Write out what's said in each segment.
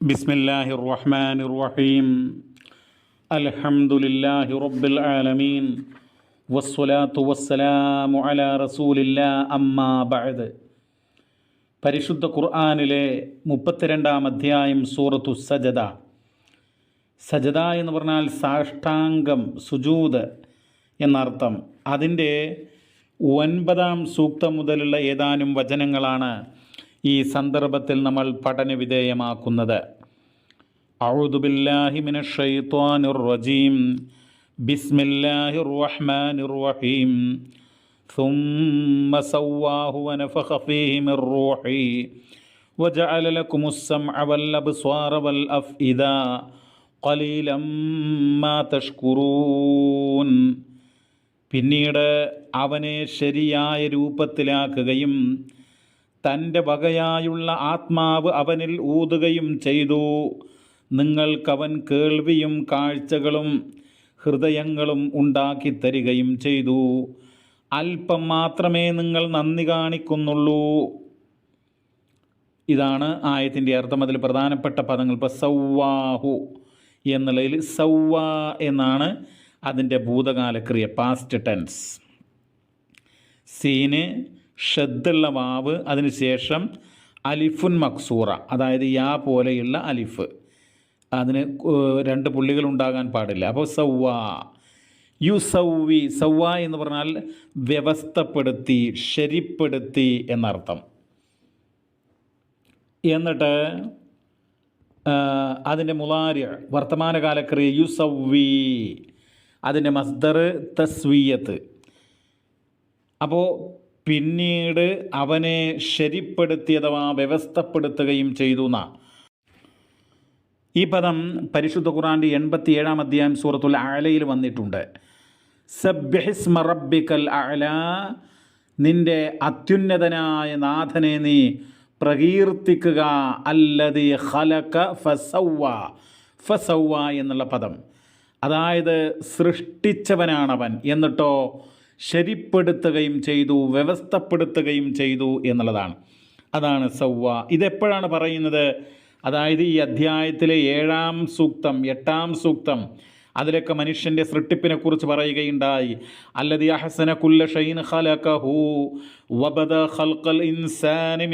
بسم الله الرحمن الرحيم الحمد لله رب العالمين والصلاة والسلام على رسول الله أما بعد പരിശുദ്ധ ഖുർആാനിലെ മുപ്പത്തിരണ്ടാം അധ്യായം സൂറത്തു സജദ സജദ എന്ന് പറഞ്ഞാൽ സാഷ്ടാംഗം സുജൂത് എന്നർത്ഥം അതിൻ്റെ ഒൻപതാം സൂക്തം മുതലുള്ള ഏതാനും വചനങ്ങളാണ് ഈ സന്ദർഭത്തിൽ നമ്മൾ പഠനവിധേയമാക്കുന്നത് أعوذ بالله من الشيطان الرجيم بسم الله الرحمن الرحيم ثم سواه ونفخ فيه من روحي وجعل لكم السمع والأبصار والأفئدة قليلا ما تشكرون പിന്നീട് അവനെ ശരിയായ രൂപത്തിലാക്കുകയും തന്റെ വകയായുള്ള ആത്മാവ് അവനിൽ ഊതുകയും ചെയ്തു. നിങ്ങൾക്കവൻ കേൾവിയും കാഴ്ചകളും ഹൃദയങ്ങളും ഉണ്ടാക്കി തരികയും ചെയ്തു. അല്പം മാത്രമേ നിങ്ങൾ നന്ദി കാണിക്കുന്നുള്ളൂ. ഇതാണ് ആയത്തിന്റെ അർത്ഥം. അതിൽ പ്രധാനപ്പെട്ട പദങ്ങൾ ഇപ്പോൾ സൗവാഹു എന്നുള്ളതിൽ സൗവ എന്നാണ് അതിന്റെ ഭൂതകാലക്രിയ പാസ്റ്റ് ടെൻസ് സീന് ഷദ്ദുള്ള വാവ് അതിനുശേഷം അലിഫുൻ മക്സൂറ അതായത് യാ പോലെയുള്ള അലിഫ്. അതിന് രണ്ട് പുള്ളികൾ ഉണ്ടാകാൻ പാടില്ല. അപ്പോൾ സൗവ. യു സൗവി സൗവ എന്ന് പറഞ്ഞാൽ വ്യവസ്ഥപ്പെടുത്തി ശരിപ്പെടുത്തി എന്നർത്ഥം. എന്നിട്ട് അതിന്റെ മുലാരി വർത്തമാനകാലക്രിയ യു സൗവി അതിന്റെ മസ്ദർ തസ്വീയത്ത്. അപ്പോൾ പിന്നീട് അവനെ ശരിപ്പെടുത്തി അഥവാ വ്യവസ്ഥപ്പെടുത്തുകയും ചെയ്തു എന്നാ ഈ പദം പരിശുദ്ധ ഖുറാന്റെ എൺപത്തി ഏഴാം അധ്യായം സൂറത്തുൽ ആലയിൽ വന്നിട്ടുണ്ട്. സബ്യഹിസ്മ റബ്ബിക്കൽ അല നിന്റെ അത്യുന്നതനായ നാഥനെ നീ പ്രകീർത്തിക്കുക. അല്ലതി ഹലക ഫസൗവ ഫസൗവ എന്നുള്ള പദം. അതായത് സൃഷ്ടിച്ചവനാണവൻ. എന്നിട്ടോ ശരിപ്പെടുത്തുകയും ചെയ്തു വ്യവസ്ഥപ്പെടുത്തുകയും ചെയ്തു എന്നുള്ളതാണ്. അതാണ് സൗവ. ഇതെപ്പോഴാണ് പറയുന്നത്? അതായത് ഈ അധ്യായത്തിലെ ഏഴാം സൂക്തം എട്ടാം സൂക്തം. അതിലൊക്കെ മനുഷ്യന്റെ സൃഷ്ടിപ്പിനെ കുറിച്ച് പറയുകയുണ്ടായി. അല്ലതി അഹസന കുല്ല ഷൈൻ ഖലഖഹു വബദ ഖൽഖൽ ഇൻസാനി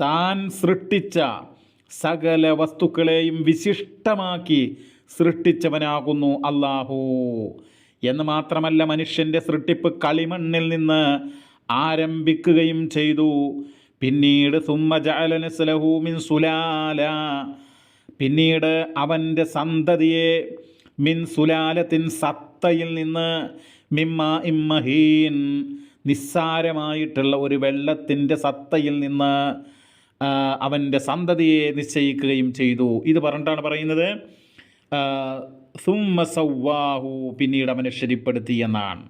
താൻ സൃഷ്ടിച്ച സകല വസ്തുക്കളെയും വിശിഷ്ടമാക്കി സൃഷ്ടിച്ചവനാകുന്നു അള്ളാഹു എന്ന് മാത്രമല്ല മനുഷ്യന്റെ സൃഷ്ടിപ്പ് കളിമണ്ണിൽ നിന്ന് ആരംഭിക്കുകയും ചെയ്തു. പിന്നീട് സുമ്മജാലനസ്ലഹൂമിൻ സുലാല. പിന്നീട് അവന്റെ സന്തതിയെ മിൻ സുലാലത്തിൻ സത്തയിൽ നിന്ന് മിമ്മ ഇമ്മഹീൻ നിസ്സാരമായിട്ടുള്ള ഒരു വെള്ളത്തിന്റെ സത്തയിൽ നിന്ന് അവന്റെ സന്തതിയെ നിശ്ചയിക്കുകയും ചെയ്തു. ഇത് പറഞ്ഞിട്ടാണ് പറയുന്നത് സുമ്മ സൗവാഹു പിന്നീട് അവനെ ശരിപ്പെടുത്തി എന്നാണ്.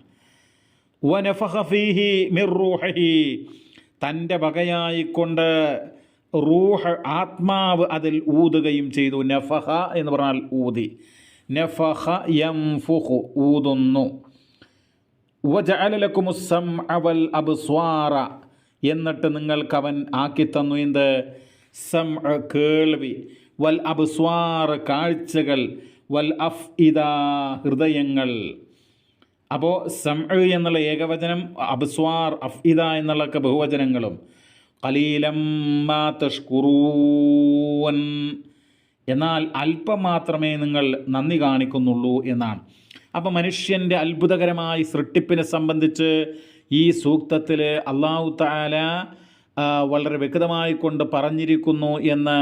തന്റെ വകയായിക്കൊണ്ട് റൂഹ് ആത്മാവ് അതിൽ ഊതുകയും ചെയ്തു. നഫഹ എന്ന് പറഞ്ഞാൽ ഊതി. നഫഹ യംഫുഹു ഊതുന്നു. വജഅലലക്കുമുസം അവൽ അബ്സ്വാറ. എന്നിട്ട് നിങ്ങൾക്കവൻ ആക്കിത്തന്നു എന്ത്? സം കേൾവി. വൽ അബ്സ്വാർ കാഴ്ചകൾ വൽ അഫ് ഇദാ ഹൃദയങ്ങൾ. അപ്പോൾ സം എന്നുള്ള ഏകവചനം അബ്സ്വാർ അഫ് ഇദ എന്നുള്ളൊക്കെ ബഹുവചനങ്ങളും. കലീലം തഷ്കുറൂൻ. എന്നാൽ അല്പം മാത്രമേ നിങ്ങൾ നന്ദി കാണിക്കുന്നുള്ളൂ എന്നാണ്. അപ്പോൾ മനുഷ്യന്റെ അത്ഭുതകരമായ സൃഷ്ടിപ്പിനെ സംബന്ധിച്ച് ഈ സൂക്തത്തിൽ അള്ളാഹു താല വളരെ വ്യക്തമായി കൊണ്ട് പറഞ്ഞിരിക്കുന്നു എന്ന്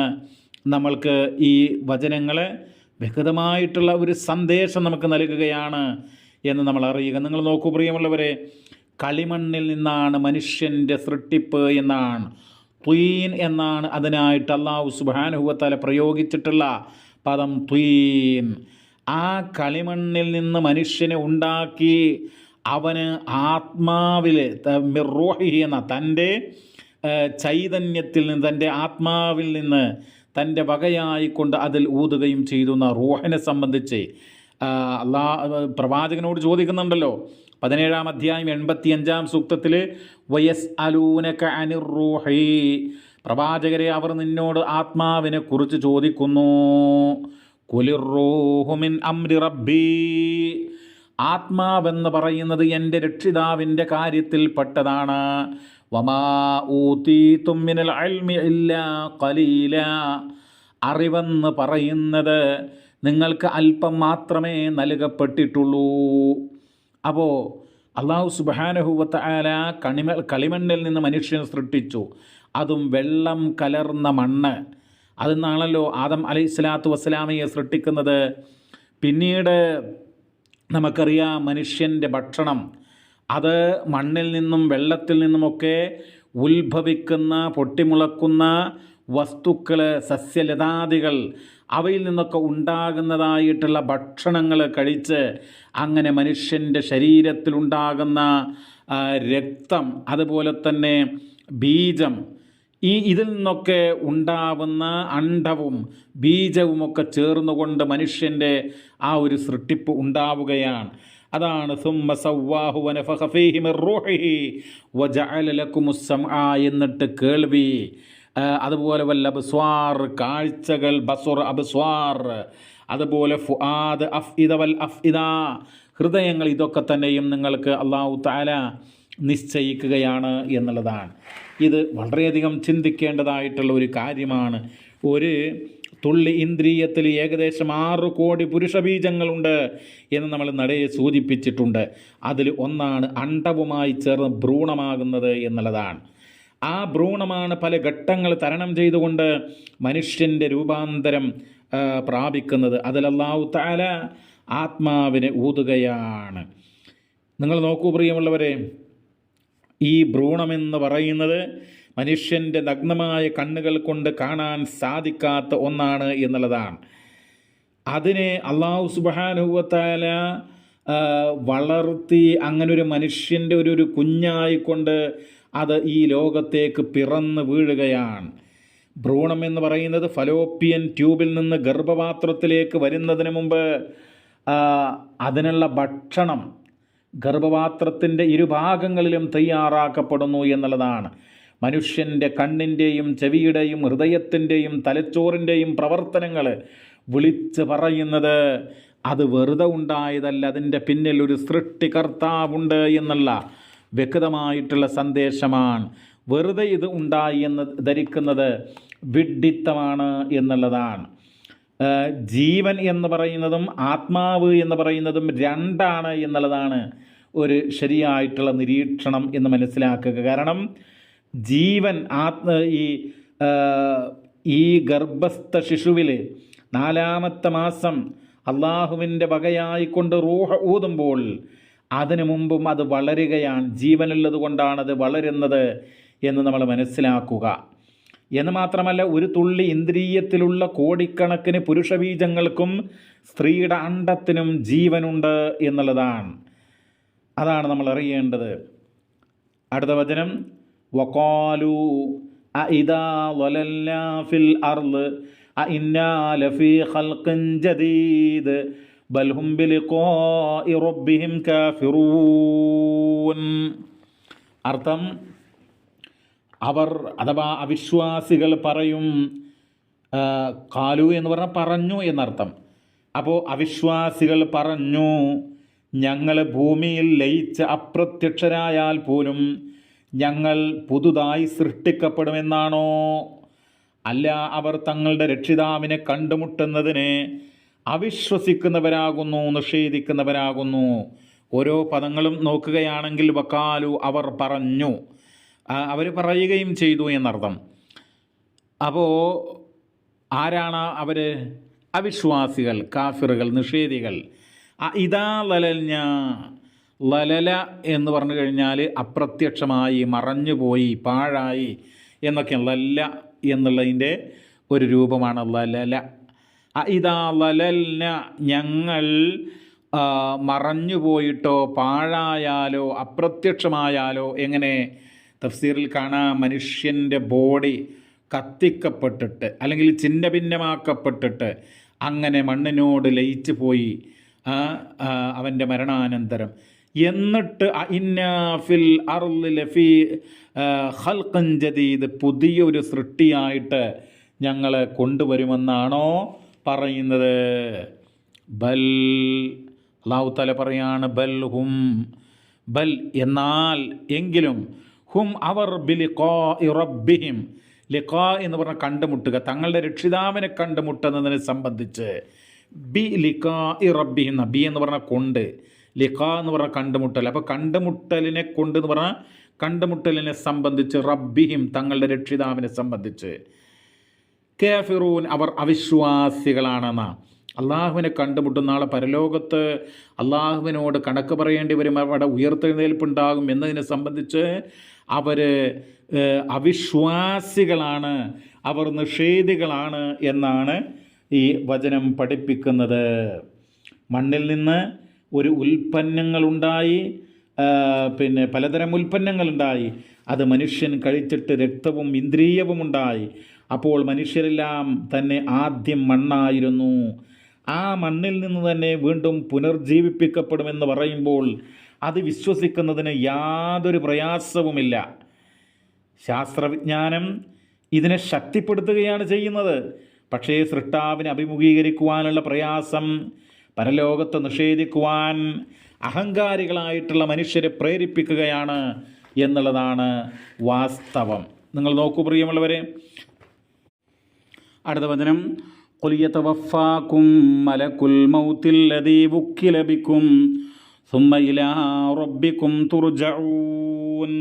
നമ്മൾക്ക് ഈ വചനങ്ങളെ വ്യക്തമായിട്ടുള്ള ഒരു സന്ദേശം നമുക്ക് നൽകുകയാണ് എന്ന് നമ്മൾ അറിയുക. നിങ്ങൾ നോക്കൂ പ്രിയമുള്ളവരെ കളിമണ്ണിൽ നിന്നാണ് മനുഷ്യന്റെ സൃഷ്ടിപ്പ് എന്നാണ്. ത്വീൻ എന്നാണ് അതിനായിട്ട് അള്ളാഹു സുബാനുഭവത്താല പ്രയോഗിച്ചിട്ടുള്ള പദം ത്വീൻ. ആ കളിമണ്ണിൽ നിന്ന് മനുഷ്യനെ ഉണ്ടാക്കി അവന് ആത്മാവിൽ മിറോഹി എന്ന തന്റെ ചൈതന്യത്തിൽ നിന്ന് തന്റെ ആത്മാവിൽ നിന്ന് തന്റെ വകയായിക്കൊണ്ട് അതിൽ ഊതുകയും ചെയ്തു എന്ന റൂഹിനെ സംബന്ധിച്ച് അള്ളാ പ്രവാചകനോട് ചോദിക്കുന്നുണ്ടല്ലോ. പതിനേഴാം അധ്യായം എൺപത്തി അഞ്ചാം സൂക്തത്തിൽ വയസ് അലൂനക അനിർ റൂഹി. പ്രവാചകരെ അവർ നിന്നോട് ആത്മാവിനെ കുറിച്ച് ചോദിക്കുന്നു. കുലിറൂഹുമിൻ അംരി റബ്ബി. ആത്മാവെന്ന് പറയുന്നത് എന്റെ രക്ഷിതാവിന്റെ കാര്യത്തിൽപ്പെട്ടതാണ്. വമാ മിനൽ അറിവെന്ന് പറയുന്നത് നിങ്ങൾക്ക് അല്പം മാത്രമേ നൽകപ്പെട്ടിട്ടുള്ളൂ. അപ്പോൾ അള്ളാഹു സുബാനഹുവത്ത് ആല കണിമ കളിമണ്ണിൽ നിന്ന് മനുഷ്യനെ സൃഷ്ടിച്ചു. അതും വെള്ളം കലർന്ന മണ്ണ്. അതെന്നാണല്ലോ ആദം അലൈഹി സ്വലാത്തു വസ്സലാമയെ സൃഷ്ടിക്കുന്നത്. പിന്നീട് നമുക്കറിയാം മനുഷ്യന്റെ ഭക്ഷണം. അത് മണ്ണിൽ നിന്നും വെള്ളത്തിൽ നിന്നുമൊക്കെ ഉത്ഭവിക്കുന്ന പൊട്ടിമുളക്കുന്ന വസ്തുക്കൾ സസ്യലതാദികൾ അവയിൽ നിന്നൊക്കെ ഉണ്ടാകുന്നതായിട്ടുള്ള ഭക്ഷണങ്ങൾ കഴിച്ച് അങ്ങനെ മനുഷ്യന്റെ ശരീരത്തിലുണ്ടാകുന്ന രക്തം അതുപോലെ തന്നെ ബീജം ഈ ഇതിൽ നിന്നൊക്കെ ഉണ്ടാവുന്ന അണ്ഡവും ബീജവുമൊക്കെ ചേർന്നുകൊണ്ട് മനുഷ്യന്റെ ആ ഒരു സൃഷ്ടിപ്പ് ഉണ്ടാവുകയാണ്. അതാണ് എന്നിട്ട് കേൾവി. അതുപോലെ വല്ല അബ്സ്വാർ കാഴ്ചകൾ ബസുർ അബ്സ്വാർ അതുപോലെ ഫുആദ് അഫ്ഇദ വൽ അഫ്ഇദ ഹൃദയങ്ങൾ ഇതൊക്കെ തന്നെയും നിങ്ങൾക്ക് അള്ളാഹു താല നിശ്ചയിക്കുകയാണ് എന്നുള്ളതാണ്. ഇത് വളരെയധികം ചിന്തിക്കേണ്ടതായിട്ടുള്ള ഒരു കാര്യമാണ്. ഒരു തുള്ളി ഇന്ദ്രിയത്തിൽ ഏകദേശം ആറ് കോടി പുരുഷബീജങ്ങളുണ്ട് എന്ന് നമ്മൾ നടയെ സൂചിപ്പിച്ചിട്ടുണ്ട്. അതിൽ ഒന്നാണ് അണ്ടവുമായി ചേർന്ന് ഭ്രൂണമാകുന്നത് എന്നുള്ളതാണ്. ആ ഭ്രൂണമാണ് പല ഘട്ടങ്ങൾ തരണം ചെയ്തുകൊണ്ട് മനുഷ്യന്റെ രൂപാന്തരം പ്രാപിക്കുന്നത്. അതിൽ അല്ലാഹു താല ആത്മാവിനെ ഊതുകയാണ്. നിങ്ങൾ നോക്കൂ പ്രിയമുള്ളവരെ ഈ ഭ്രൂണമെന്ന് പറയുന്നത് മനുഷ്യന്റെ നഗ്നമായ കണ്ണുകൾ കൊണ്ട് കാണാൻ സാധിക്കാത്ത ഒന്നാണ് എന്നുള്ളതാണ്. അതിനെ അള്ളാഹു സുബാനുഭവത്താല വളർത്തി അങ്ങനെ ഒരു മനുഷ്യന്റെ ഒരു ഒരു കുഞ്ഞായിക്കൊണ്ട് അത് ഈ ലോകത്തേക്ക് പിറന്ന് വീഴുകയാണ്. ഭ്രൂണം എന്ന് പറയുന്നത് ഫലോപ്പിയൻ ട്യൂബിൽ നിന്ന് ഗർഭപാത്രത്തിലേക്ക് വരുന്നതിന് മുമ്പ് അതിനുള്ള ഭക്ഷണം ഗർഭപാത്രത്തിന്റെ ഇരുഭാഗങ്ങളിലും തയ്യാറാക്കപ്പെടുന്നു എന്നുള്ളതാണ്. മനുഷ്യന്റെ കണ്ണിന്റെയും ചെവിയുടെയും ഹൃദയത്തിന്റെയും തലച്ചോറിന്റെയും പ്രവർത്തനങ്ങൾ വിളിച്ച് പറയുന്നത് അത് വെറുതെ ഉണ്ടായതല്ല അതിന്റെ പിന്നിൽ ഒരു സൃഷ്ടികർത്താവുണ്ട് എന്നുള്ള വ്യക്തമായിട്ടുള്ള സന്ദേശമാണ്. വെറുതെ ഇത് ഉണ്ടായി എന്ന് ധരിക്കുന്നത് വിഡ്ഢിത്തമാണ് എന്നുള്ളതാണ്. ജീവൻ എന്ന് പറയുന്നതും ആത്മാവ് എന്ന് പറയുന്നതും രണ്ടാണ് എന്നുള്ളതാണ് ഒരു ശരിയായിട്ടുള്ള നിരീക്ഷണം എന്ന് മനസ്സിലാക്കുക. കാരണം ജീവൻ ആത്മ ഈ ഈ ഗർഭസ്ഥ ശിശുവിൽ നാലാമത്തെ മാസം അള്ളാഹുവിന്റെ വകയായിക്കൊണ്ട് റൂഹ ഊതുമ്പോൾ അതിനു മുമ്പും അത് വളരുകയാണ്. ജീവനുള്ളത് കൊണ്ടാണ് അത് വളരുന്നത് എന്ന് നമ്മൾ മനസ്സിലാക്കുക. എന്ന് മാത്രമല്ല ഒരു തുള്ളി ഇന്ദ്രിയത്തിലുള്ള കോടിക്കണക്കിന് പുരുഷബീജങ്ങൾക്കും സ്ത്രീയുടെ അണ്ടത്തിനും ജീവനുണ്ട് എന്നുള്ളതാണ്. അതാണ് നമ്മൾ അറിയേണ്ടത്. അടുത്ത വചനം വക്കാലു അഇദാ വലല്ലാ ഫിൽ അർൾ അഇന്നാ ലഫീ ഖൽഖിൻ ജദീദ് ബൽ ഹും ബിലിഖാഇ റബ്ബിഹിം കാഫിറൂൻ. അർത്ഥം അവർ അഥവാ അവിശ്വാസികൾ പറയും കാലു എന്ന് പറഞ്ഞാൽ പറഞ്ഞു എന്നർത്ഥം. അപ്പോൾ അവിശ്വാസികൾ പറഞ്ഞു ഞങ്ങൾ ഭൂമിയിൽ ലയിച്ച് അപ്രത്യക്ഷരായാൽ പോലും ഞങ്ങൾ പുതുതായി സൃഷ്ടിക്കപ്പെടുമെന്നാണോ? അല്ല അവർ തങ്ങളുടെ രക്ഷിതാവിനെ കണ്ടുമുട്ടുന്നതിന് അവിശ്വസിക്കുന്നവരാകുന്നു നിഷേധിക്കുന്നവരാകുന്നു. ഓരോ പദങ്ങളും നോക്കുകയാണെങ്കിൽ വക്കാലു അവർ പറഞ്ഞു. അവർ പറയുകയും ചെയ്തു എന്നർത്ഥം. അപ്പോൾ ആരാണ് അവർ അവിശ്വാസികൾ കാഫിറുകൾ നിഷേധികൾ. ഇതാ ലലഞ്ഞ ലലല എന്ന് പറഞ്ഞു കഴിഞ്ഞാൽ അപ്രത്യക്ഷമായി മറഞ്ഞുപോയി പാഴായി എന്നൊക്കെ ലല്ല എന്നുള്ളതിന്റെ ഒരു രൂപമാണ് ലലല. ഇതാ ലലൽന ഞങ്ങൾ മറഞ്ഞുപോയിട്ടോ പാഴായാലോ അപ്രത്യക്ഷമായാലോ എങ്ങനെ? തഫ്സീറിൽ കാണാം മനുഷ്യന്റെ ബോഡി കത്തിക്കപ്പെട്ടിട്ട് അല്ലെങ്കിൽ ചിന്ന ഭിന്നമാക്കപ്പെട്ടിട്ട് അങ്ങനെ മണ്ണിനോട് ലയിച്ചു പോയി അവന്റെ മരണാനന്തരം. എന്നിട്ട് ഇന്നാ ഫിൽ അർളി ലഫി ഖൽഖൻ ജദീദ് പുതിയൊരു സൃഷ്ടിയായിട്ട് ഞങ്ങളെ കൊണ്ടുവരുമെന്നാണോ പറയുന്നത്. ബൽ അള്ളാഹു തല പറയാണ് ബൽ ഹും ബൽ എന്നാൽ എങ്കിലും ഹും അവർ ബി ലിക്കോ ഇറബിഹിം ലിഖാ എന്ന് പറഞ്ഞ കണ്ടുമുട്ടുക തങ്ങളുടെ രക്ഷിതാവിനെ കണ്ടുമുട്ടുന്നതിനെ സംബന്ധിച്ച്. ബി ലിഖാ ഇറബിഹിം ബി എന്ന് പറഞ്ഞ കൊണ്ട്. ലിഖാ എന്ന് പറഞ്ഞാൽ കണ്ടുമുട്ടൽ. അപ്പോൾ കണ്ടുമുട്ടലിനെ കൊണ്ട് എന്ന് പറഞ്ഞാൽ കണ്ടുമുട്ടലിനെ സംബന്ധിച്ച് റബ്ബിഹിം തങ്ങളുടെ രക്ഷിതാവിനെ സംബന്ധിച്ച്. കേഫിറൂൻ അവർ അവിശ്വാസികളാണെന്ന. അള്ളാഹുവിനെ കണ്ടുമുട്ടുന്ന ആളെ പരലോകത്ത് അള്ളാഹുവിനോട് കണക്ക് പറയേണ്ടി വരും അവിടെ ഉയർത്തെഴുന്നേൽപ്പുണ്ടാകും എന്നതിനെ സംബന്ധിച്ച് അവർ അവിശ്വാസികളാണ് അവർ നിഷേധികളാണ് എന്നാണ് ഈ വചനം പഠിപ്പിക്കുന്നത്. മണ്ണിൽ നിന്ന് ഒരു ഉൽപ്പന്നങ്ങളുണ്ടായി പിന്നെ പലതരം ഉൽപ്പന്നങ്ങളുണ്ടായി. അത് മനുഷ്യൻ കഴിച്ചിട്ട് രക്തവും ഇന്ദ്രിയവും ഉണ്ടായി. അപ്പോൾ മനുഷ്യരെല്ലാം തന്നെ ആദ്യം മണ്ണായിരുന്നു. ആ മണ്ണിൽ നിന്ന് തന്നെ വീണ്ടും പുനർജീവിപ്പിക്കപ്പെടുമെന്ന് പറയുമ്പോൾ അത് വിശ്വസിക്കുന്നതിന് യാതൊരു പ്രയാസവുമില്ല. ശാസ്ത്രവിജ്ഞാനം ഇതിനെ ശക്തിപ്പെടുത്തുകയാണ് ചെയ്യുന്നത്. പക്ഷേ സൃഷ്ടാവിനെ അഭിമുഖീകരിക്കുവാനുള്ള പ്രയാസം പരലോകത്ത് നിഷേധിക്കുവാൻ അഹങ്കാരികളായിട്ടുള്ള മനുഷ്യരെ പ്രേരിപ്പിക്കുകയാണ് എന്നുള്ളതാണ് വാസ്തവം. നിങ്ങൾ നോക്കൂ പ്രിയമുള്ളവരെ. അടുത്ത വചനം. കൊലിയത്തവഫാക്കും മലക്കുൽ മൗത്തില്ലതീ ബുക്കിലബിക്കും സുമ്മയിലാ റബ്ബിക്കും തുർജഊൻ.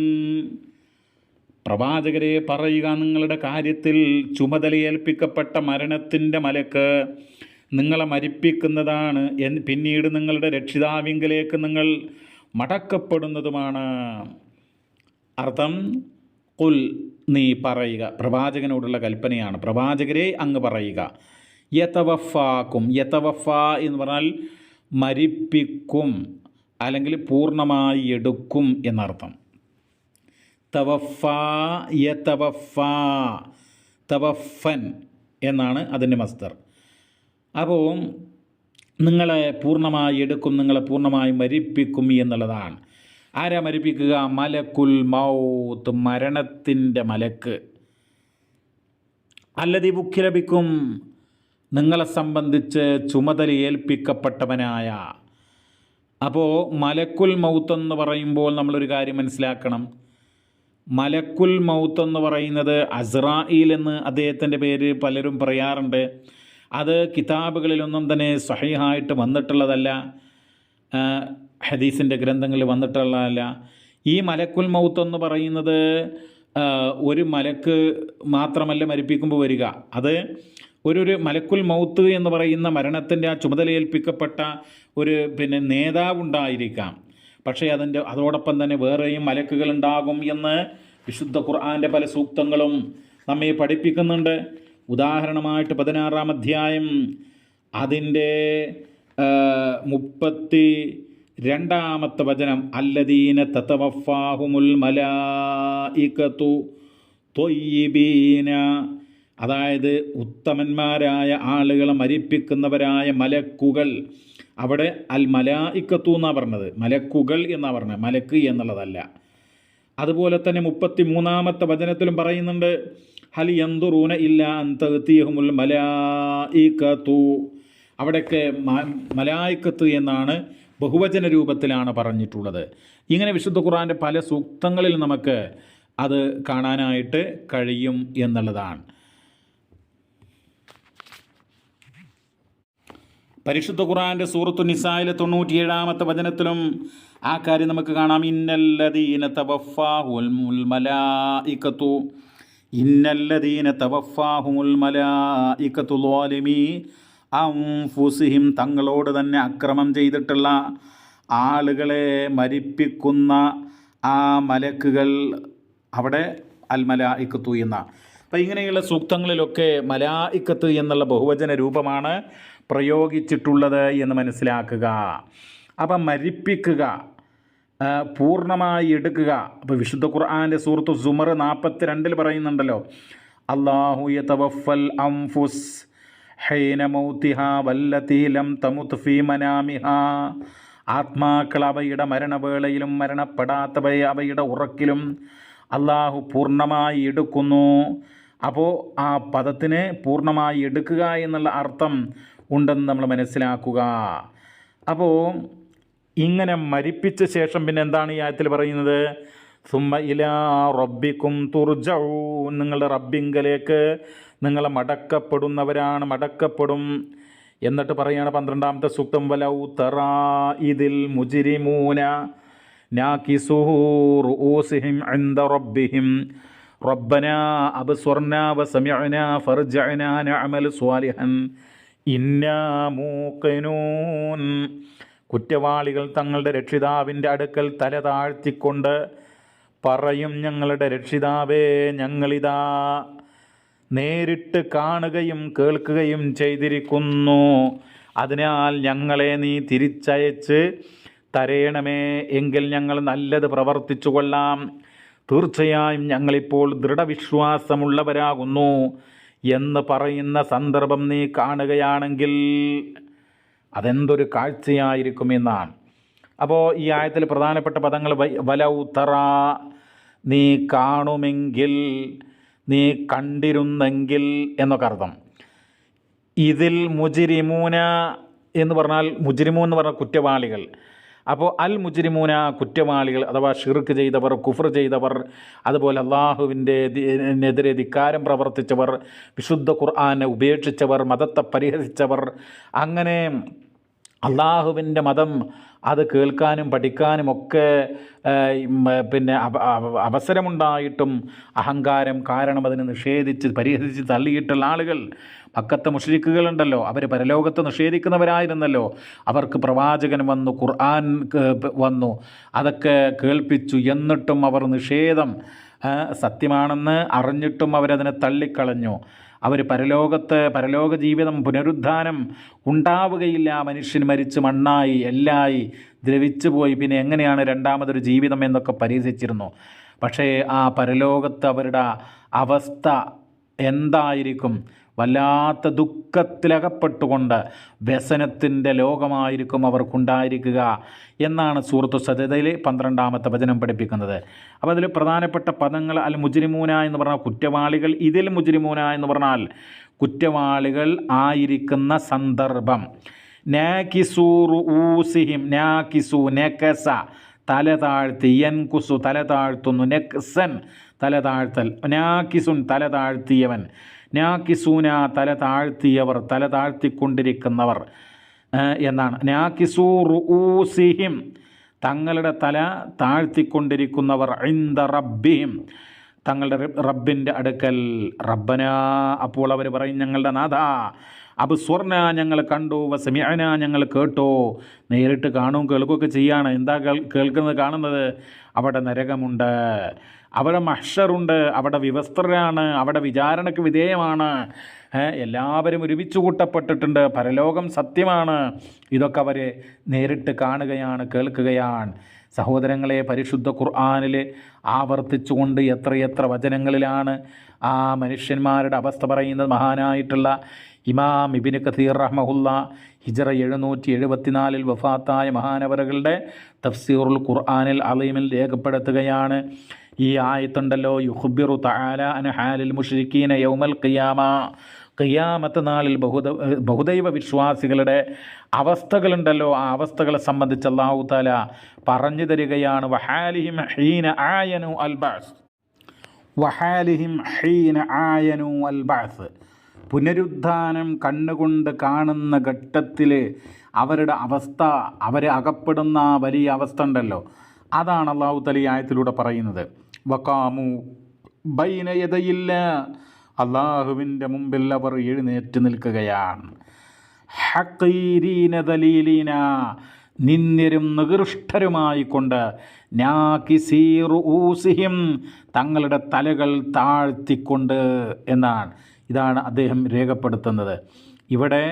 പ്രവാചകരെ പറയുക നിങ്ങളുടെ കാര്യത്തിൽ ചുമതലയേൽപ്പിക്കപ്പെട്ട മരണത്തിന്റെ മലക്ക് നിങ്ങളെ മരിപ്പിക്കുന്നതാണ് എൻ പിന്നീട് നിങ്ങളുടെ രക്ഷിതാവിങ്കലേക്ക് നിങ്ങൾ മടക്കപ്പെടുന്നതുമാണ്. അർത്ഥം കുൽ നീ പറയുക. പ്രവാചകനോടുള്ള കൽപ്പനയാണ്. പ്രവാചകരെ അങ്ങ് പറയുക. യതവഫാക്കും യതവഫ എന്ന് പറഞ്ഞാൽ മരിപ്പിക്കും അല്ലെങ്കിൽ പൂർണമായി എടുക്കും എന്നർത്ഥം. തവഫ യതവഫ തവഫൻ എന്നാണ് അതിന്റെ മസ്തർ അപ്പോൾ നിങ്ങളെ പൂർണമായി എടുക്കും നിങ്ങളെ പൂർണമായി മരിപ്പിക്കും എന്നുള്ളതാണ്. ആരാ മരിപ്പിക്കുക? മലക്കുൽ മൗത്ത് മരണത്തിന്റെ മലക്ക്. അല്ലതി ബുക്ക് ലഭിക്കും. നിങ്ങളെ സംബന്ധിച്ച് ചുമതല ഏൽപ്പിക്കപ്പെട്ടവനായ. അപ്പോൾ മലക്കുൽ മൗത്ത് എന്ന് പറയുമ്പോൾ നമ്മളൊരു കാര്യം മനസ്സിലാക്കണം. മലക്കുൽ മൗത്ത് എന്ന് പറയുന്നത് അസ്രായിൽ എന്ന് അദ്ദേഹത്തിന്റെ പേര് പലരും പറയാറുണ്ട്. അത് കിതാബുകളിലൊന്നും തന്നെ സഹിഹായിട്ട് വന്നിട്ടുള്ളതല്ല ഹദീസിന്റെ ഗ്രന്ഥങ്ങളിൽ വന്നിട്ടുള്ളതല്ല. ഈ മലക്കുൽ മൗത്ത് എന്ന് പറയുന്നത് ഒരു മലക്ക് മാത്രമല്ല മരിപ്പിക്കുമ്പോൾ വരിക. അത് ഒരു ഒരു മലക്കുൽ മൗത്ത് എന്ന് പറയുന്ന മരണത്തിന്റെ ആ ചുമതലയേൽപ്പിക്കപ്പെട്ട ഒരു പിന്നെ നേതാവുണ്ടായിരിക്കാം. പക്ഷേ അതിന്റെ അതോടൊപ്പം തന്നെ വേറെയും മലക്കുകൾ ഉണ്ടാകും എന്ന് വിശുദ്ധ ഖുർആാന്റെ പല സൂക്തങ്ങളും നമ്മെ പഠിപ്പിക്കുന്നുണ്ട്. ഉദാഹരണമായിട്ട് പതിനാറാം അധ്യായം അതിന്റെ മുപ്പത്തി രണ്ടാമത്തെ വചനം അല്ലദീന തത്തവഫാഹുമുൽ മലായികത്തു തൊയ്യിബീന. അതായത് ഉത്തമന്മാരായ ആളുകളെ മരിപ്പിക്കുന്നവരായ മലക്കുകൾ. അവിടെ അൽ മലായിക്കത്തു എന്നാണ് പറഞ്ഞത്. മലക്കുകൾ എന്നാണ് പറഞ്ഞത്. മലക്ക് എന്നുള്ളതല്ല. അതുപോലെ തന്നെ മുപ്പത്തി മൂന്നാമത്തെ വചനത്തിലും പറയുന്നുണ്ട് ഹൽ യന്തുറൂന ഇല്ല അന്തഹുൽ മലായിക്കത്തു അവിടെയൊക്കെ മലായിക്കത്ത് എന്നാണ് ബഹുവചന രൂപത്തിലാണ് പറഞ്ഞിട്ടുള്ളത്. ഇങ്ങനെ വിശുദ്ധ ഖുറാന്റെ പല സൂക്തങ്ങളിൽ നമുക്ക് അത് കാണാനായിട്ട് കഴിയും എന്നുള്ളതാണ്. പരിശുദ്ധ ഖുറാന്റെ സൂറത്തു നിസായിലെ തൊണ്ണൂറ്റിയേഴാമത്തെ വചനത്തിലും ആ കാര്യം നമുക്ക് കാണാം. ഇന്നല്ലദീന തവഫാഹുൽ ഇന്നല്ലദീന മലായിക്കത്തു അം അംഫുസിഹിം തങ്ങളോട് തന്നെ അക്രമം ചെയ്തിട്ടുള്ള ആളുകളെ മരിപ്പിക്കുന്ന ആ മലക്കുകൾ അവിടെ അൽ മലായിക്കത്തു എന്ന. അപ്പം ഇങ്ങനെയുള്ള സൂക്തങ്ങളിലൊക്കെ മലായിക്കത്ത് എന്നുള്ള ബഹുവചന രൂപമാണ് പ്രയോഗിച്ചിട്ടുള്ളത് എന്ന് മനസ്സിലാക്കുക. അപ്പം മരിപ്പിക്കുക പൂർണമായി എടുക്കുക. അപ്പോൾ വിശുദ്ധ ഖുർആാന്റെ സുഹൃത്തു സുമർ നാൽപ്പത്തി രണ്ടിൽ പറയുന്നുണ്ടല്ലോ അള്ളാഹു യതവഫൽ അംഫുസ് ഹൈന ഫീ ആത്മാക്കൾ അവയുടെ മരണവേളയിലും മരണപ്പെടാത്തവയെ അവയുടെ ഉറക്കിലും അള്ളാഹു പൂർണമായി എടുക്കുന്നു. അപ്പോൾ ആ പദത്തിനെ പൂർണമായി എടുക്കുക എന്നുള്ള അർത്ഥം ഉണ്ടെന്ന് നമ്മൾ മനസ്സിലാക്കുക. അപ്പോൾ ഇങ്ങനെ മരിപ്പിച്ച ശേഷം പിന്നെ എന്താണ് ഈ ആയത്തിൽ പറയുന്നത്? സുമ ഇലാ റബ്ബിക്കും തുർജവും നിങ്ങളുടെ റബ്ബിങ്കലേക്ക് നിങ്ങൾ മടക്കപ്പെടുന്നവരാണ് മടക്കപ്പെടും. എന്നിട്ട് പറയുകയാണ് പന്ത്രണ്ടാമത്തെ സൂക്തം വലൗ തറാ ഇതിൽ മുജിരിമൂന നാക്കിസുഹൂസിഹിം റബ്ബിഹിം. സ്വാലിഹൻ. ഇന്നാ കുറ്റവാളികൾ തങ്ങളുടെ രക്ഷിതാവിന്റെ അടുക്കൽ തല താഴ്ത്തിക്കൊണ്ട് പറയും ഞങ്ങളുടെ രക്ഷിതാവേ ഞങ്ങളിതാ നേരിട്ട് കാണുകയും കേൾക്കുകയും ചെയ്തിരിക്കുന്നു. അതിനാൽ ഞങ്ങളെ നീ തിരിച്ചയച്ച് തരയണമേ എങ്കിൽ ഞങ്ങൾ നല്ലത് പ്രവർത്തിച്ചു കൊള്ളാം. തീർച്ചയായും ഞങ്ങളിപ്പോൾ ദൃഢവിശ്വാസമുള്ളവരാകുന്നു എന്ന് പറയുന്ന സന്ദർഭം നീ കാണുകയാണെങ്കിൽ അതെന്തൊരു കാഴ്ചയായിരിക്കും എന്നാണ് അപ്പോൾ ഈ ആയത്തിൽ പ്രധാനപ്പെട്ട പദങ്ങൾ വലൗ തറ നീ കാണുമെങ്കിൽ നീ കണ്ടിരുന്നെങ്കിൽ എന്നൊക്കെ അർത്ഥം. ഇതിൽ മുജിരിമൂന എന്ന് പറഞ്ഞാൽ മുജിരിമൂ എന്ന് പറഞ്ഞാൽ കുറ്റവാളികൾ. അപ്പോൾ അൽ മുജിരിമൂന കുറ്റവാളികൾ അഥവാ ഷിർക്ക് ചെയ്തവർ കുഫർ ചെയ്തവർ അതുപോലെ അള്ളാഹുവിന്റെ എതിരെ ധിക്കാരം പ്രവർത്തിച്ചവർ വിശുദ്ധ ഖുർആാനെ ഉപേക്ഷിച്ചവർ മതത്തെ പരിഹസിച്ചവർ അങ്ങനെ അള്ളാഹുവിന്റെ മതം അത് കേൾക്കാനും പഠിക്കാനും ഒക്കെ പിന്നെ അവ- അവ- അവസരമുണ്ടായിട്ടും അഹങ്കാരം കാരണം അതിനെ നിഷേധിച്ച് പരിഹരിച്ച് തള്ളിയിട്ടുള്ള ആളുകൾ. മക്കത്തെ മുഷരിക്കുകളുണ്ടല്ലോ അവർ പരലോകത്ത് നിഷേധിക്കുന്നവരായിരുന്നല്ലോ. അവർക്ക് പ്രവാചകൻ വന്നു ഖുർആൻ വന്നു. അതൊക്കെ കേൾപ്പിച്ചു. എന്നിട്ടും അവർ നിഷേധം സത്യമാണെന്ന് അറിഞ്ഞിട്ടും അവരതിനെ തള്ളിക്കളഞ്ഞു. അവർ പരലോകത്ത് പരലോക ജീവിതം പുനരുദ്ധാനം ഉണ്ടാവുകയില്ല. മനുഷ്യൻ മരിച്ച് മണ്ണായി എല്ലായി ദ്രവിച്ചു പോയി പിന്നെ എങ്ങനെയാണ് രണ്ടാമതൊരു ജീവിതം എന്നൊക്കെ പരിഹസിച്ചിരുന്നു. പക്ഷേ ആ പരലോകത്ത് അവരുടെ അവസ്ഥ എന്തായിരിക്കും? വല്ലാത്ത ദുഃഖത്തിലകപ്പെട്ടുകൊണ്ട് വ്യസനത്തിന്റെ ലോകമായിരിക്കും അവർക്കുണ്ടായിരിക്കുക എന്നാണ് സൂറത്തു സജതയിലെ പന്ത്രണ്ടാമത്തെ വചനം പഠിപ്പിക്കുന്നത്. അപ്പോൾ അതിൽ പ്രധാനപ്പെട്ട പദങ്ങൾ അൽ മുജിരിമൂന എന്ന് പറഞ്ഞാൽ കുറ്റവാളികൾ ഇതിൽ മുജിരിമൂന എന്ന് പറഞ്ഞാൽ കുറ്റവാളികൾ ആയിരിക്കുന്ന സന്ദർഭം. നാക്കിസൂറു ഊസിഹിം നാക്കിസു നെക്കസ തല താഴ്ത്തി യൻകുസു തല താഴ്ത്തുന്നു നെക്സൻ തല താഴ്ത്തൽ നാക്കിസുൻ തല താഴ്ത്തിയവൻ. നാക്കിസൂന തല താഴ്ത്തിയവർ തല താഴ്ത്തിക്കൊണ്ടിരിക്കുന്നവർ എന്നാണ്. നാക്കിസൂ റുഊസിഹിം തങ്ങളുടെ തല താഴ്ത്തിക്കൊണ്ടിരിക്കുന്നവർ ഇന്ദ റബ്ബിഹിം. തങ്ങളുടെ റബ്- റബ്ബിന്റെ അടുക്കൽ റബ്ബന. അപ്പോൾ അവർ പറയും ഞങ്ങളുടെ നാഥ അബ് സ്വർണ ഞങ്ങൾ കണ്ടു വസമിഅന ഞങ്ങൾ കേട്ടോ. നേരിട്ട് കാണും കേൾക്കുകയൊക്കെ ചെയ്യാണ്. എന്താ കേൾ കേൾക്കുന്നത് കാണുന്നത്? അവിടെ നരകമുണ്ട്. അവിടെ മഷറുണ്ട് അവിടെ വിവസ്ത്രരാണ് അവിടെ വിചാരണയ്ക്ക് വിധേയമാണ്. എല്ലാവരും ഒരുമിച്ച് കൂട്ടപ്പെട്ടിട്ടുണ്ട്. പരലോകം സത്യമാണ്. ഇതൊക്കെ അവർ നേരിട്ട് കാണുകയാണ് കേൾക്കുകയാണ്. സഹോദരങ്ങളെ പരിശുദ്ധ ഖുർആാനിൽ ആവർത്തിച്ചുകൊണ്ട് എത്രയെത്ര വചനങ്ങളിലാണ് ആ മനുഷ്യന്മാരുടെ അവസ്ഥ പറയുന്നത്. മഹാനായിട്ടുള്ള ഇമാം ഇബിന് കസീർ റഹ്മഹുല്ല ഹിജറ എഴുന്നൂറ്റി എഴുപത്തിനാലിൽ വഫാത്തായ മഹാനവരകളുടെ തഫ്സീറുൽ ഖുർആാനിൽ അലീമിൽ രേഖപ്പെടുത്തുകയാണ്. ഈ ആയത്തുണ്ടല്ലോ യുഹുബിറു തആല അൻ ഹാലിൽ മുഷ്രിക്കീന യൗമൽ ഖിയാമ. ഖിയാമത്ത് നാളിൽ ബഹുദ ബഹുദൈവ വിശ്വാസികളുടെ അവസ്ഥകളുണ്ടല്ലോ. ആ അവസ്ഥകളെ സംബന്ധിച്ച് അള്ളാഹു താല പറഞ്ഞു തരികയാണ് വഹാലിഹിം ഹീന ആയനു അൽ ബാസ് വഹാലിഹിം ഹീന ആയനു അൽ ബാസ് പുനരുദ്ധാനം കണ്ണുകൊണ്ട് കാണുന്ന ഘട്ടത്തിൽ അവരുടെ അവസ്ഥ അവരെ അകപ്പെടുന്ന വലിയ അവസ്ഥ ഉണ്ടല്ലോ. അതാണ് അള്ളാഹു തലി ആയത്തിലൂടെ പറയുന്നത്. വക്കാമു ബൈനയതയില്ല അള്ളാഹുവിന്റെ മുമ്പിൽ അവർ എഴുന്നേറ്റ് നിൽക്കുകയാണ്. ഹക്കീരീന ദലീലീന നിന്ദ്യരും നികൃഷ്ടരുമായി കൊണ്ട് നാക്കിസീറു ഊസിഹിം തങ്ങളുടെ തലകൾ താഴ്ത്തിക്കൊണ്ട് എന്നാണ്. ഇതാണ് അദ്ദേഹം രേഖപ്പെടുത്തുന്നത്. ഇവിടെ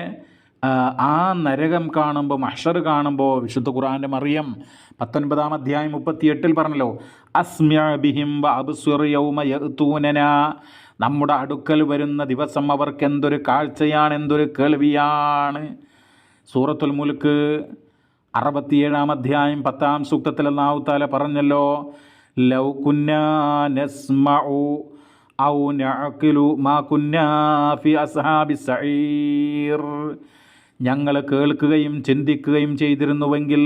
ആ, നരകം കാണുമ്പോൾ മഷർ കാണുമ്പോൾ വിശുദ്ധ ഖുറാന്റെ മറിയം പത്തൊൻപതാം അധ്യായം മുപ്പത്തിയെട്ടിൽ പറഞ്ഞല്ലോ അസ്മ്യൂനന യൗമ നമ്മുടെ അടുക്കൽ വരുന്ന ദിവസം അവർക്ക് എന്തൊരു കാഴ്ചയാണ് എന്തൊരു കേൾവിയാണ്. സൂറത്തുൽ മുൽക്ക് അറുപത്തിയേഴാം അധ്യായം പത്താം സൂക്തത്തിൽ നാവുത്താല താല പറഞ്ഞല്ലോ ലൗ കുന്നാ നസ്മഉ ഔ മാ കുന്നാ ഫി അസ്ഹാബി സഈർ. ഞങ്ങൾ കേൾക്കുകയും ചിന്തിക്കുകയും ചെയ്തിരുന്നുവെങ്കിൽ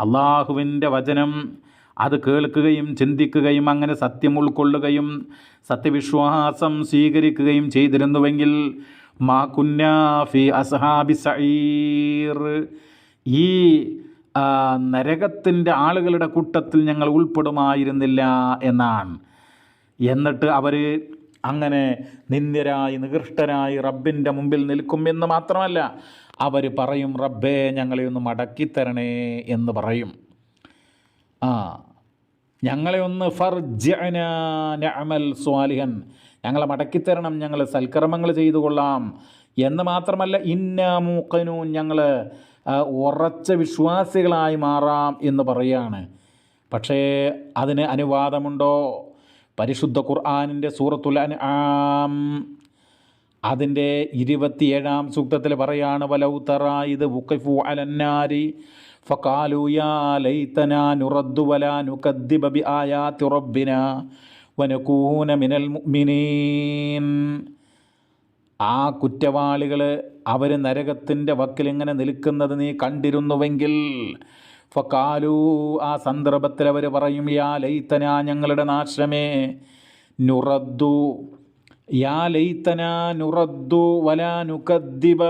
അള്ളാഹുവിന്റെ വചനം അത് കേൾക്കുകയും ചിന്തിക്കുകയും അങ്ങനെ സത്യം ഉൾക്കൊള്ളുകയും സത്യവിശ്വാസം സ്വീകരിക്കുകയും ചെയ്തിരുന്നുവെങ്കിൽ മാ കുന്നാഫി അസ്ഹാബി സഈർ. ഈ നരകത്തിന്റെ ആളുകളുടെ കൂട്ടത്തിൽ ഞങ്ങൾ ഉൾപ്പെടുമായിരുന്നില്ല എന്നാണ്. എന്നിട്ട് അവർ അങ്ങനെ നിന്ദ്യരായി നികൃഷ്ടരായി റബ്ബിന്റെ മുമ്പിൽ നിൽക്കും എന്ന് മാത്രമല്ല അവർ പറയും റബ്ബേ ഞങ്ങളെ ഒന്ന് മടക്കിത്തരണേ എന്ന് പറയും. ആ ഞങ്ങളെ ഒന്ന് ഫർജന നഅമൽ സ്വാലിഹൻ ഞങ്ങളെ മടക്കിത്തരണം ഞങ്ങൾ സൽക്കർമ്മങ്ങൾ ചെയ്തു കൊള്ളാം എന്ന് മാത്രമല്ല ഇന്ന മൂക്കനു ഞങ്ങൾ ഉറച്ച വിശ്വാസികളായി മാറാം എന്ന് പറയുകയാണ് പക്ഷേ അതിന് അനുവാദമുണ്ടോ? പരിശുദ്ധ ഖുർആാനിന്റെ സൂറത്തുൽ അൻആം. അതിന്റെ ഇരുപത്തിയേഴാം സൂക്തത്തിൽ പറയാണ് ഇത് അലന്നാരി ലൈതനാ വലാ റബ്ബിന മിനൽ മുഅ്മിനീൻ. ആ കുറ്റവാളികൾ അവർ നരകത്തിന്റെ വക്കിലിങ്ങനെ നിൽക്കുന്നത് നീ കണ്ടിരുന്നുവെങ്കിൽ ഫക്കാലു ആ സന്ദർഭത്തിൽ അവർ പറയും യാ ലൈത്തന ഞങ്ങളുടെ നാശമേ നുറദ്ദു യാ ലൈത്തന നുറദ്ദു വലാ നുക്കദ്ദിബ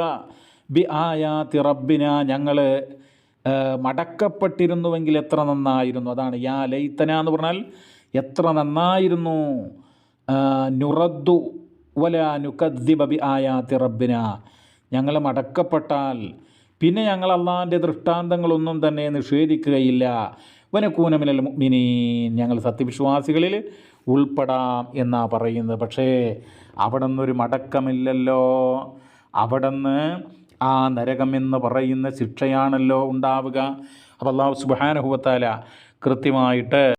ബി ആയാ റബ്ബിന. ഞങ്ങൾ മടക്കപ്പെട്ടിരുന്നുവെങ്കിൽ എത്ര നന്നായിരുന്നു. അതാണ് യാ ലൈത്തന എന്ന് പറഞ്ഞാൽ എത്ര നന്നായിരുന്നു. നുറദ്ദു വല നുക്കദ്ദിബ ബി ആയാത്തി റബ്ബിന. ഞങ്ങൾ മടക്കപ്പെട്ടാൽ പിന്നെ ഞങ്ങൾ അള്ളാഹിന്റെ ദൃഷ്ടാന്തങ്ങളൊന്നും തന്നെ നിഷേധിക്കുകയില്ല. വനക്കൂനമിനൽ മുഅ്മിനീൻ. ഞങ്ങൾ സത്യവിശ്വാസികളിൽ ഉൾപ്പെടാം എന്നാണ് പറയുന്നത്. പക്ഷേ അവിടെ നിന്നൊരു മടക്കമില്ലല്ലോ. അവിടെ നിന്ന് ആ നരകമെന്ന് പറയുന്ന ശിക്ഷയാണല്ലോ ഉണ്ടാവുക. അപ്പോൾ അള്ളാഹു സുബാനഹുവത്താല കൃത്യമായിട്ട്